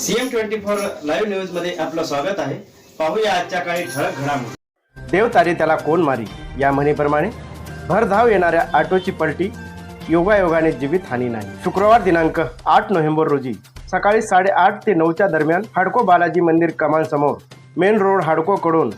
CM twenty four live न्यूजमध्ये आपलं स्वागत आहे. पाहूया आजच्या काही ठळक घडामोडी. देव तारी त्याला कोण मारी या म्हणीप्रमाणे भरधाव येणाऱ्या ऑटोची पलटी योगायोगाने जीवित हानी नाही. शुक्रवार दिनांक आठ नोव्हेंबर रोजी सकाळी साडेआठ ते नऊच्या दरम्यान हाडको बालाजी मंदिर कमान समोर मेन रोड हाडकोकडून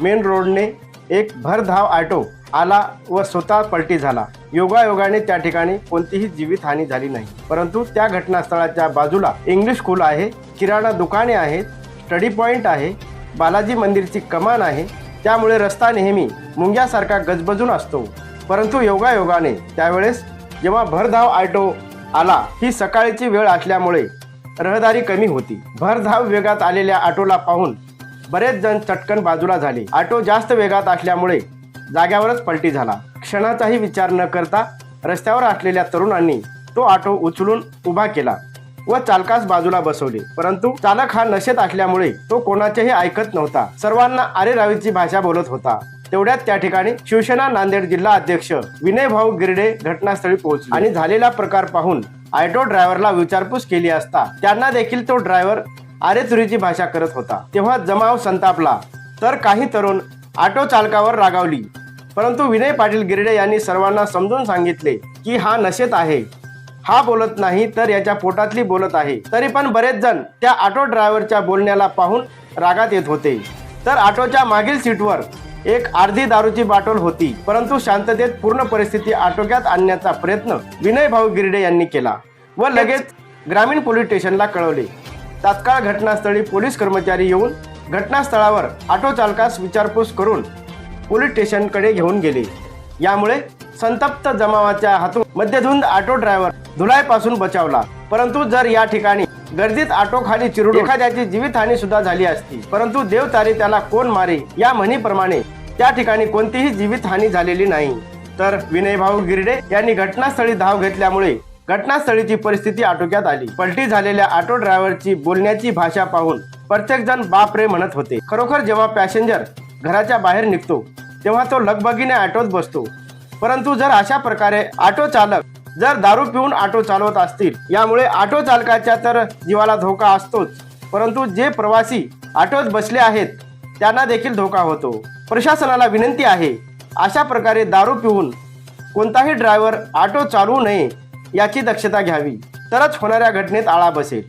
मेन रोडने एक भरधाव ऑटो आला व स्वतः पलटी झाला. योगायोगाने त्या ठिकाणी कोणतीही जीवित हानी झाली नाही. परंतु त्या घटनास्थळाच्या बाजूला इंग्लिश स्कूल आहे किराणा दुकाने आहेत स्टडी पॉईंट आहे बालाजी मंदिरची कमान आहे त्यामुळे रस्ता नेहमी मुंग्यासारखा गजबजून असतो. परंतु योगायोगाने त्यावेळेस जेव्हा भरधाव ऑटो आला ही सकाळची वेळ असल्यामुळे रहदारी कमी होती. भरधाव वेगात आलेल्या ऑटोला पाहून बरेच जण चटकन बाजूला झाले. ऑटो जास्त वेगात असल्यामुळे जाग्यावरच पलटी झाला. क्षणाचाही विचार न करता रस्त्यावर असलेल्या तरुणांनी तो ऑटो उचलून उभा केला व चालकास बाजूला बसवले. परंतु चालक हा नशेत असल्यामुळे तो कोणाचेही ऐकत नव्हता. सर्वांना आरेरावीची भाषा बोलत होता. तेवढ्यात त्या ठिकाणी शिवसेना नांदेड जिल्हा अध्यक्ष विनय भाऊ गिरडे घटनास्थळी पोहोचले. आणि झालेला प्रकार पाहून ऑटो ड्रायव्हरला विचारपूस केली असता त्यांना देखील तो ड्रायव्हर आरेतुरीची भाषा करत होता. तेव्हा जमाव संतापला. तर काही तरुण ऑटो चालकावर रागावली. परंतु विनय पाटील गिरडे यांनी सर्वांना समजून सांगितले की हा नशेत आहे. हा बोलत नाही तर याच्या पोटातली बोलत आहे. तरी पण बरेच जण त्या ऑटो ड्रायव्हरच्या बोलण्याला पाहून रागात येत होते. तर ऑटोच्या मागील सीटवर एक अर्धी दारूची बाटल होती. परंतु शांततेत पूर्ण परिस्थिती आटोक्यात आणण्याचा प्रयत्न विनय भाऊ गिरडे यांनी केला व लगेच ग्रामीण पोलीस स्टेशनला कळवले. तात्काळ घटनास्थळी पोलीस कर्मचारी येऊन घटनास्थळावर ऑटो चालकास विचारपूस करून पोलीस स्टेशनकडे घेऊन गेले. यामुळे संतप्त जमावाच्या हातून मध्यधुंद ऑटो ड्रायव्हर धुलाईपासून बचावला. परंतु जर या ठिकाणी गर्दीत ऑटो खाली चिरून एखाद्याची जीवितहानी सुद्धा झाली असती परंतु देवतारी त्याला कोण मारे या म्हणीप्रमाणे त्या ठिकाणी कोणतीही जीवितहानी झालेली नाही. तर विनय भाऊ गिरडे यांनी घटनास्थळी धाव घेतल्यामुळे घटनास्थळीची परिस्थिती आटोक्यात आली. पलटी झालेल्या ऑटो ड्रायव्हरची बोलण्याची भाषा पाहून प्रत्येक जण बाप रे म्हणत होते. खरोखर जेव्हा पॅसेंजर घराच्या बाहेर निघतो तेव्हा तो लगबगीने ऑटोत बसतो. परंतु जर अशा प्रकारे ऑटो चालक जर दारू पिऊन ऑटो चालवत असतील यामुळे ऑटो चालकाच्या तर जीवाला धोका असतोच. परंतु जे प्रवासी ऑटोत बसले आहेत त्यांना देखील धोका होतो. प्रशासनाला विनंती आहे अशा प्रकारे दारू पिऊन कोणताही ड्रायव्हर ऑटो चालवू नये याची दक्षता घ्यावी. तरच होणाऱ्या घटनेत आळा बसेल.